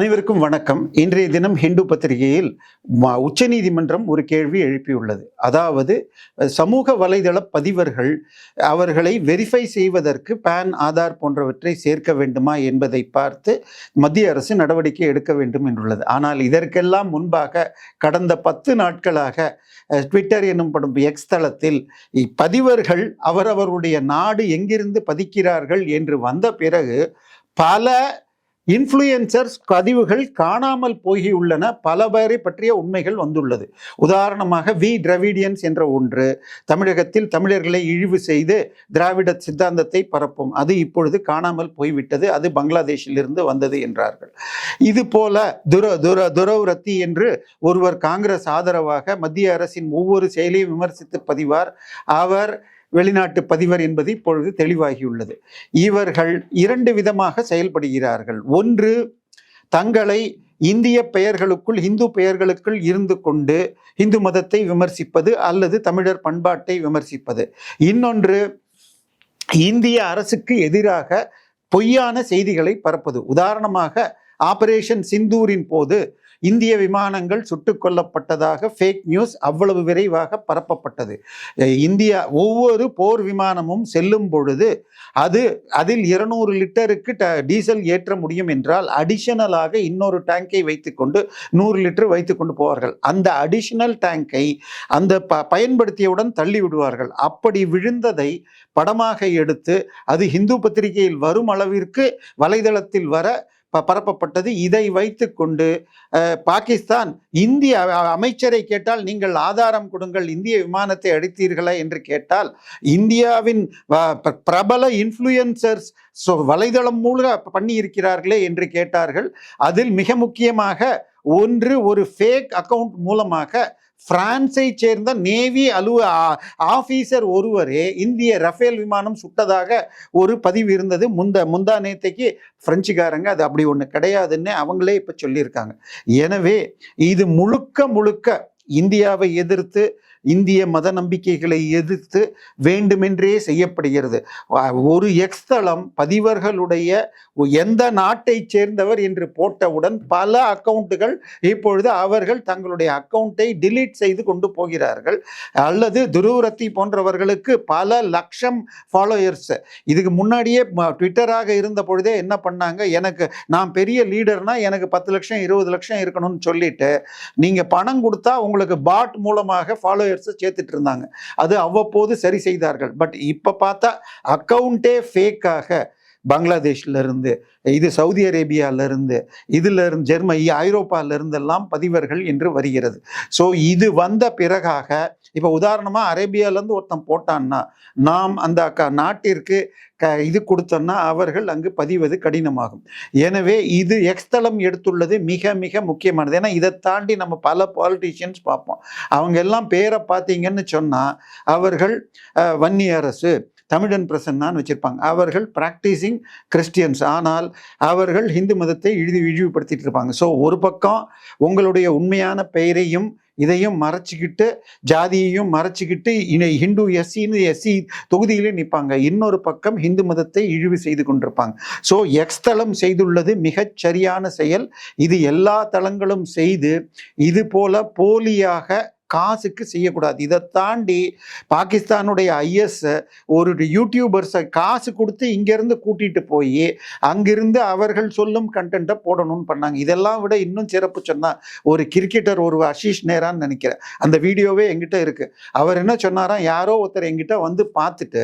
அனைவருக்கும் வணக்கம். இன்றைய தினம் ஹிந்து பத்திரிகையில் உச்சநீதிமன்றம் ஒரு கேள்வி எழுப்பியுள்ளது. அதாவது சமூக வலைதள பதிவர்கள் அவர்களை வெரிஃபை செய்வதற்கு பேன் ஆதார் போன்றவற்றை சேர்க்க வேண்டுமா என்பதை பார்த்து மத்திய அரசு நடவடிக்கை எடுக்க வேண்டும் என்றுள்ளது. ஆனால் இதற்கெல்லாம் முன்பாக கடந்த பத்து நாட்களாக ட்விட்டர் என்னும் படும் எக்ஸ் தளத்தில் பதிவர்கள் அவரவருடைய நாடு எங்கிருந்து பதிக்கிறார்கள் என்று வந்த பிறகு பல இன்ஃப்ளூயன்சர்ஸ் பதிவுகள் காணாமல் போகியுள்ளன. பல பேரை பற்றிய உண்மைகள் வந்துள்ளது. உதாரணமாக வி. டிராவிடியன்ஸ் என்ற ஒன்று தமிழகத்தில் தமிழர்களை இழிவு செய்து திராவிட சித்தாந்தத்தை பரப்பும். அது இப்பொழுது காணாமல் போய்விட்டது. அது பங்களாதேஷிலிருந்து வந்தது என்றார்கள். இது போல துர துர துரவ்ரத்தி என்று ஒருவர் காங்கிரஸ் ஆதரவாக மத்திய அரசின் ஒவ்வொரு செயலையும் விமர்சித்து பதிவார். அவர் வெளிநாட்டு பதிவர் என்பது இப்பொழுது தெளிவாகியுள்ளது. இவர்கள் இரண்டு விதமாக செயல்படுகிறார்கள். ஒன்று தங்களை இந்திய பெயர்களுக்குள் இந்து பெயர்களுக்குள் இருந்து கொண்டு இந்து மதத்தை விமர்சிப்பது அல்லது தமிழர் பண்பாட்டை விமர்சிப்பது. இன்னொன்று இந்திய அரசுக்கு எதிராக பொய்யான செய்திகளை பரப்பது உதாரணமாக ஆபரேஷன் சிந்தூரின் போது இந்திய விமானங்கள் சுட்டுக் கொல்லப்பட்டதாக ஃபேக் நியூஸ் அவ்வளவு விரைவாக பரப்பப்பட்டது. இந்தியா ஒவ்வொரு போர் விமானமும் செல்லும் பொழுது அது அதில் இருநூறு லிட்டருக்கு ட- டீசல் ஏற்ற முடியும் என்றால் அடிஷனலாக இன்னொரு டேங்கை வைத்துக்கொண்டு நூறு லிட்டர் வைத்துக்கொண்டு போவார்கள். அந்த அடிஷனல் டேங்கை அந்த ப பயன்படுத்தியவுடன் தள்ளி விடுவார்கள். அப்படி விழுந்ததை படமாக எடுத்து அது ஹிந்து பத்திரிகையில் வரும் அளவிற்கு வலைதளத்தில் வர பரப்பப்பட்டது. இதை வைத்துக்கொண்டு கொண்டு பாகிஸ்தான் இந்திய அமைச்சரை கேட்டால் நீங்கள் ஆதாரம் கொடுங்கள் இந்திய விமானத்தை அடித்தீர்களா என்று கேட்டால் இந்தியாவின் வ- பிர- பிரபல இன்ஃப்ளூயன்சர்ஸ் ஸோ வலைதளம் மூலம் பண்ணி இருக்கிறார்களே என்று கேட்டார்கள். அதில் மிக முக்கியமாக ஒன்று ஒரு ஃபேக் அக்கவுண்ட் மூலமாக பிரான்ஸை சேர்ந்த நேவி அலுவ ஆஃபீஸர் ஒருவரே இந்திய ரஃபேல் விமானம் சுட்டதாக ஒரு பதிவு இருந்தது. முந்த முந்தா நேத்தைக்கு பிரெஞ்சுக்காரங்க அது அப்படி ஒன்று கிடையாதுன்னு அவங்களே இப்போ சொல்லியிருக்காங்க. எனவே இது முழுக்க முழுக்க இந்தியாவை எதிர்த்து இந்திய மத நம்பிக்கைகளை எதிர்த்து வேண்டுமென்றே செய்யப்படுகிறது. ஒரு எக்ஸ் தளம் பதிவர்களுடைய எந்த நாட்டை சேர்ந்தவர் என்று போட்டவுடன் பல அக்கவுண்ட்டுகள் இப்பொழுது அவர்கள் தங்களுடைய அக்கௌண்ட்டை டிலீட் செய்து கொண்டு போகிறார்கள். அல்லது துருவரத்தி போன்றவர்களுக்கு பல லட்சம் ஃபாலோயர்ஸ் இதுக்கு முன்னாடியே ட்விட்டராக இருந்த பொழுதே என்ன பண்ணாங்க? எனக்கு நான் பெரிய லீடர்னா எனக்கு பத்து லட்சம் இருபது லட்சம் இருக்கணும்னு சொல்லிட்டு நீங்கள் பணம் கொடுத்தா உங்களுக்கு பாட் மூலமாக ஃபாலோயர்ஸை சேர்த்துட்டு இருந்தாங்க. அது அவ்வப்போது சரி செய்தார்கள். பட் இப்போ பார்த்தா அக்கவுண்டே ஃபேக்காக பங்களாதேஷ்ல இருந்து இது சவுதி அரேபியாவிலேருந்து இதிலிருந்து ஜெர்மனி ஐரோப்பால இருந்தெல்லாம் பதிவர்கள் என்று வருகிறது. ஸோ இது வந்த பிறகாக இப்போ உதாரணமாக அரேபியாவிலேருந்து ஒருத்தன் போட்டான்னா நாம் அந்த க- நாட்டிற்கு க இது கொடுத்தோம்னா அவர்கள் அங்கு பதிவது கடினமாகும். எனவே இது எக்ஸ்தலம் எடுத்துள்ளது மிக மிக முக்கியமானது. ஏன்னா இதை தாண்டி நம்ம பல பாலிட்டிஷியன்ஸ் பார்ப்போம். அவங்க எல்லாம் பேரை பார்த்தீங்கன்னு சொன்னால் அவர்கள் வன்னியரசு வன்னி அரசு தமிழன் பிரசன்னான்னு வச்சுருப்பாங்க. அவர்கள் ப்ராக்டிஸிங் கிறிஸ்டியன்ஸ் ஆனால் அவர்கள் இந்து மதத்தை இழிவு இழிவுபடுத்திட்டு இருப்பாங்க. ஸோ ஒரு பக்கம் உங்களுடைய உண்மையான பெயரையும் இதையும் மறைச்சிக்கிட்டு ஜாதியையும் மறைச்சிக்கிட்டு இன- ஹிந்து எஸ்சின்னு எஸ்சி தொகுதியிலே நிற்பாங்க. இன்னொரு பக்கம் இந்து மதத்தை இழிவு செய்து கொண்டிருப்பாங்க. ஸோ எக்ஸ் தளம் செய்துள்ளது மிகச் சரியான செயல். இது எல்லா தளங்களும் செய்து இது போல போலியாக காசுக்கு செய்யக்கூடாது. இதை தாண்டி பாகிஸ்தானுடைய ஐஎஸ் ஒரு யூடியூபர்ஸை காசு கொடுத்து இங்கேருந்து கூட்டிகிட்டு போய் அங்கிருந்து அவர்கள் சொல்லும் கண்டென்ட்டை போடணும்னு பண்ணாங்க. இதெல்லாம் விட இன்னும் சிறப்பு சொன்னால் ஒரு கிரிக்கெட்டர் ஒரு அஷீஷ் நேரான்னு நினைக்கிறேன். அந்த வீடியோவே எங்கிட்ட இருக்குது அவர் என்ன சொன்னாராம் யாரோ ஒருத்தர் எங்கிட்ட வந்து பார்த்துட்டு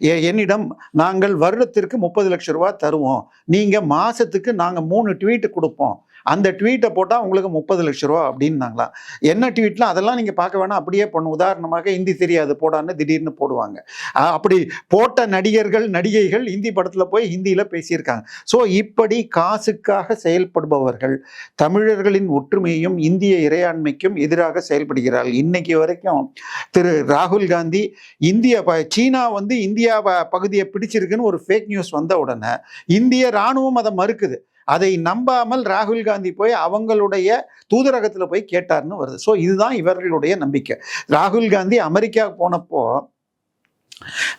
"எ- என்னிடம் நாங்கள் வருடத்திற்கு முப்பது லட்சம் ரூபா தருவோம். நீங்கள் மாதத்துக்கு நாங்கள் மூணு ட்வீட் கொடுப்போம். அந்த ட்வீட்டை போட்டால் உங்களுக்கு முப்பது லட்ச ரூபா அப்படின்னாங்களாம் என்ன ட்வீட்லாம் அதெல்லாம் நீங்கள் பார்க்க வேணாம். அப்படியே பண்ணும். உதாரணமாக ஹிந்தி தெரியாது போடான்னு திடீர்னு போடுவாங்க. அப்படி போட்ட நடிகர்கள் நடிகைகள் ஹிந்தி படத்தில் போய் ஹிந்தியில் பேசியிருக்காங்க. ஸோ இப்படி காசுக்காக செயல்படுபவர்கள் தமிழர்களின் ஒற்றுமையும் இந்திய இறையாண்மைக்கும் எதிராக செயல்படுகிறார்கள். இன்னைக்கு வரைக்கும் திரு ராகுல் காந்தி இந்திய ப- சீனா வந்து இந்தியா பகுதியை பிடிச்சிருக்குன்னு ஒரு ஃபேக் நியூஸ் வந்த உடனே இந்திய ராணுவம் அதை மறுக்குது. அதை நம்பாமல் ராகுல் காந்தி போய் அவங்களுடைய தூதரகத்தில் போய் கேட்டார்னு வருது. ஸோ இதுதான் இவர்களுடைய நம்பிக்கை. ராகுல் காந்தி அமெரிக்கா போனப்போ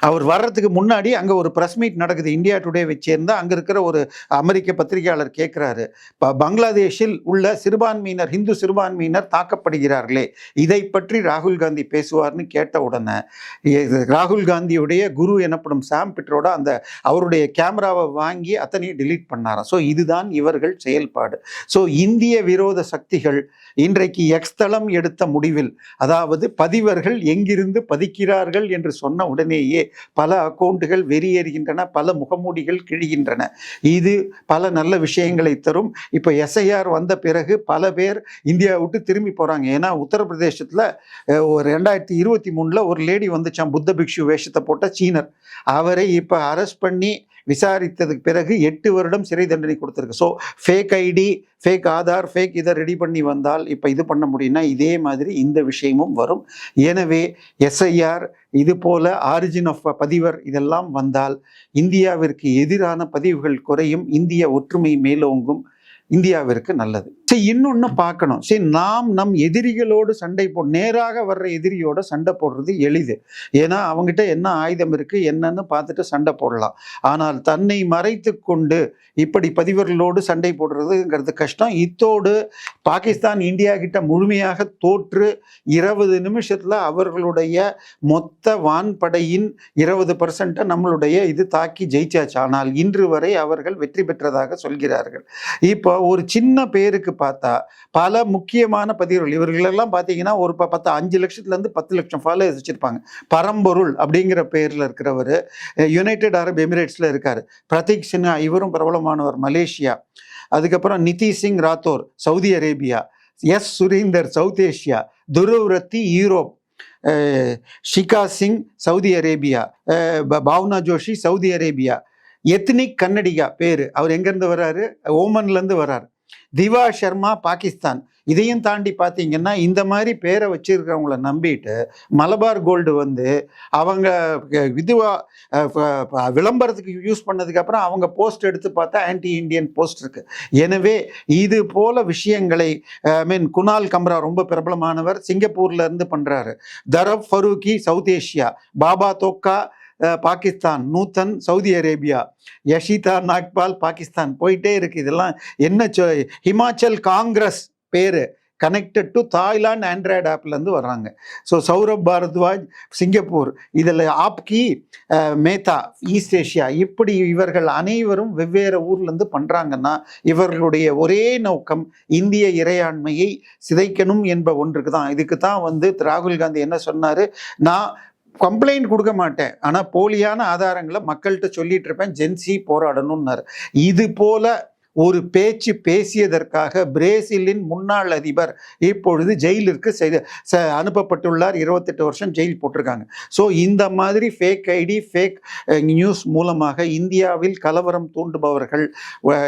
அவர் வர்றதுக்கு முன்னாடி அங்கே ஒரு ப்ரெஸ் மீட் நடக்குது. இந்தியா டுடே வச்சிருந்தா அங்கே இருக்கிற ஒரு அமெரிக்க பத்திரிகையாளர் கேட்குறாரு பங்களாதேஷில் உள்ள சிறுபான்மையினர் ஹிந்து சிறுபான்மையினர் தாக்கப்படுகிறார்களே. இதை பற்றி ராகுல் காந்தி பேசுவார்னு கேட்ட உடனே ராகுல் காந்தியுடைய குரு எனப்படும் சாம் பிட்ரோட அந்த அவருடைய கேமராவை வாங்கி அத்தனையும் டிலீட் பண்ணாராம். ஸோ இதுதான் இவர்கள் செயல்பாடு. ஸோ இந்திய விரோத சக்திகள் இன்றைக்கு எக்ஸ்தலம் எடுத்த முடிவில் அதாவது பதிவர்கள் எங்கிருந்து பதிக்கிறார்கள் என்று சொன்ன உடனே உடனேயே பல அக்கவுண்டுகள் வெறியேறுகின்றன பல முகமூடிகள் கிழிகின்றன. இது பல நல்ல விஷயங்களை தரும். இப்போ எஸ்ஐஆர் வந்த பிறகு பல பேர் இந்தியா விட்டு திரும்பி போகிறாங்க ஏன்னா உத்தரப்பிரதேசத்தில் ஒரு ரெண்டாயிரத்தி இருபத்தி மூணில் ஒரு லேடி வந்துச்சான் புத்த பிக்ஷு வேஷத்தை போட்ட சீனர். அவரை இப்போ அரெஸ்ட் பண்ணி விசாரித்ததுக்கு பிறகு எட்டு வருடம் சிறை தண்டனை கொடுத்துருக்கு. So fake ID fake Aadhaar fake இதை ரெடி பண்ணி வந்தால் இப்போ இது பண்ண முடியும்னா இதே மாதிரி இந்த விஷயமும் வரும். எனவே எஸ்ஐஆர் இது போல ஆரிஜின் ஆஃப் பதிவர் இதெல்லாம் வந்தால் இந்தியாவிற்கு எதிரான பதிவுகள் குறையும் இந்திய ஒற்றுமை மேலோங்கும் இந்தியாவிற்கு நல்லது. சரி இன்னொன்று பார்க்கணும். சரி நாம் நம் எதிரிகளோடு சண்டை போ நேராக வர்ற எதிரியோட சண்டை போடுறது எளிது. ஏன்னா அவங்ககிட்ட என்ன ஆயுதம் இருக்குது என்னன்னு பார்த்துட்டு சண்டை போடலாம். ஆனால் தன்னை மறைத்து கொண்டு இப்படி பதிவர்களோடு சண்டை போடுறதுங்கிறது கஷ்டம். இத்தோடு பாகிஸ்தான் இந்தியா கிட்ட முழுமையாக தோற்று இருபது நிமிஷத்தில் அவர்களுடைய மொத்த வான்படையின் இருபது பர்சன்ட்டை நம்மளுடைய இது தாக்கி ஜெயிச்சாச்சு. ஆனால் இன்று வரை அவர்கள் வெற்றி பெற்றதாக சொல்கிறார்கள். இப்போ ஒரு சின்ன பேருக்கு பார்த்தா பல முக்கியமான பதிவுகள். இவர்களெல்லாம் பார்த்தீங்கன்னா ஒரு ப- பத்து அஞ்சு லட்சத்துலேருந்து பத்து லட்சம் ஃபாலோவர்ஸ் வச்சுருப்பாங்க. பரம்பொருள் அப்படிங்கிற பேரில் இருக்கிறவர் யுனைடெட் அரப் எமிரேட்ஸில் இருக்கார். பிரதீக் சின்ஹா இவரும் பிரபலமானவர் மலேசியா. அதுக்கப்புறம் Nitish Singh Rathore Saudi Arabia. S. Surinder South Asia. Dhruv Rathee Europe Shikha Singh Saudi Arabia. Bhavna Joshi Saudi Arabia. Ethnic Kannadiga பேர். அவர் எங்கேருந்து வர்றாரு? ஓமன்லேருந்து வர்றாரு. திவா சர்மா பாகிஸ்தான். இதையும் தாண்டி பார்த்தீங்கன்னா இந்த மாதிரி பேரை வச்சிருக்கிறவங்கள நம்பிட்டு மலபார் கோல்டு வந்து அவங்க அஹ், இதுவா விளம்பரத்துக்கு யூஸ் பண்ணதுக்கப்புறம் அவங்க போஸ்ட் எடுத்து பார்த்தா ஆன்டி இண்டியன் போஸ்ட் இருக்கு. எனவே இது போல விஷயங்களை ஐ மீன் குணால் கம்ரா ரொம்ப பிரபலமானவர் சிங்கப்பூர்ல இருந்து பண்றாரு. தரப் Farooqui South Asia. Baba தோக்கா Pakistan நூத்தன் Saudi Arabia Yashita Nagpal Pakistan போயிட்டே இருக்கு. இதெல்லாம் என்ன சொ ஹிமாச்சல் காங்கிரஸ் பேரு கனெக்டட் டு தாய்லாந்து ஆண்ட்ராய்டு ஆப்லேருந்து வர்றாங்க. ஸோ சௌரப் பாரத்வாஜ் சிங்கப்பூர் இதில் ஆப்கி மேத்தா ஈஸ்ட் ஏஷியா இப்படி இவர்கள் அனைவரும் வெவ்வேறு ஊர்லேருந்து பண்ணுறாங்கன்னா இவர்களுடைய ஒரே நோக்கம் இந்திய இறையாண்மையை சிதைக்கணும் என்ப ஒன்றுக்கு தான். இதுக்கு தான் வந்து ராகுல் காந்தி என்ன சொன்னார்? நான் கம்ப்ளைண்ட் கொடுக்க மாட்டேன். ஆனால் போலியான ஆதாரங்களை மக்கள்கிட்ட சொல்லிட்டு இருப்பேன். ஜென்சி போராடணும்னாரு. இது போல ஒரு பேச்சு பேசியதற்காக பிரேசிலின் முன்னாள் அதிபர் இப்பொழுது ஜெயிலிற்கு செய்த ச- அனுப்பப்பட்டுள்ளார். இருபத்தெட்டு வருஷம் ஜெயில் போட்டிருக்காங்க. ஸோ இந்த மாதிரி ஃபேக் ஐடி ஃபேக் நியூஸ் மூலமாக இந்தியாவில் கலவரம் தூண்டுபவர்கள்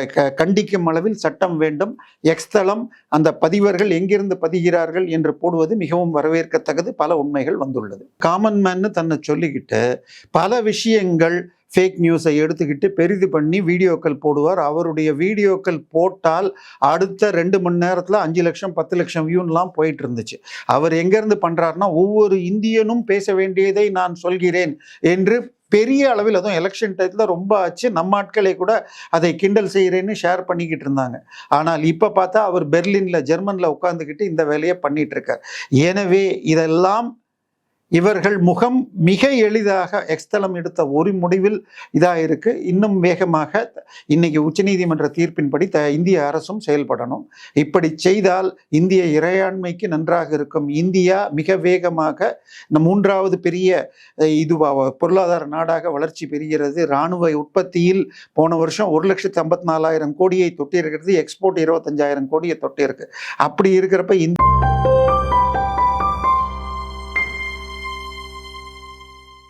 க- கண்டிக்கும் அளவில் சட்டம் வேண்டும். எக்ஸ்தலம் அந்த பதிவர்கள் எங்கிருந்து பதிகிறார்கள் என்று போடுவது மிகவும் வரவேற்கத்தக்கது. பல உண்மைகள் வந்துள்ளது. காமன் மேன்னு தன்னை சொல்லிக்கிட்டு பல விஷயங்கள் ஃபேக் நியூஸை எடுத்துக்கிட்டு பெரிது பண்ணி வீடியோக்கள் போடுவார். அவருடைய வீடியோக்கள் போட்டால் அடுத்த ரெண்டு மணி நேரத்தில் அஞ்சு லட்சம் பத்து லட்சம் வியூன்லாம் போயிட்டு இருந்துச்சு அவர் எங்கேருந்து பண்ணுறாருன்னா ஒவ்வொரு இந்தியனும் பேச வேண்டியதை நான் சொல்கிறேன் என்று பெரிய அளவில் அதுவும் எலெக்ஷன் டயத்தில் ரொம்ப ஆச்சு. நம்ம ஆட்களை கூட அதை கிண்டல் செய்கிறேன்னு ஷேர் பண்ணிக்கிட்டு இருந்தாங்க. ஆனால் இப்போ பார்த்தா அவர் பெர்லினில் ஜெர்மனில் உட்காந்துக்கிட்டு இந்த வேலையை பண்ணிகிட்ருக்கார் எனவே இதெல்லாம் இவர்கள் முகம் மிக எளிதாக எக்ஸ்தலம் எடுத்த ஒரு முடிவில் இதாக இருக்கு. இன்னும் வேகமாக இன்னைக்கு உச்சநீதிமன்ற தீர்ப்பின்படி த இந்திய அரசும் செயல்படணும். இப்படி செய்தால் இந்திய இறையாண்மைக்கு நன்றாக இருக்கும். இந்தியா மிக வேகமாக இந்த மூன்றாவது பெரிய அஹ், பொருளாதார நாடாக வளர்ச்சி பெறுகிறது. இராணுவ உற்பத்தியில் போன வருஷம் ஒரு லட்சத்து ஐம்பத்தி நாலாயிரம் கோடியை தொட்டிருக்கிறது. எக்ஸ்போர்ட் இருபத்தஞ்சாயிரம் கோடியை தொட்டிருக்கு. அப்படி இருக்கிறப்ப இந்த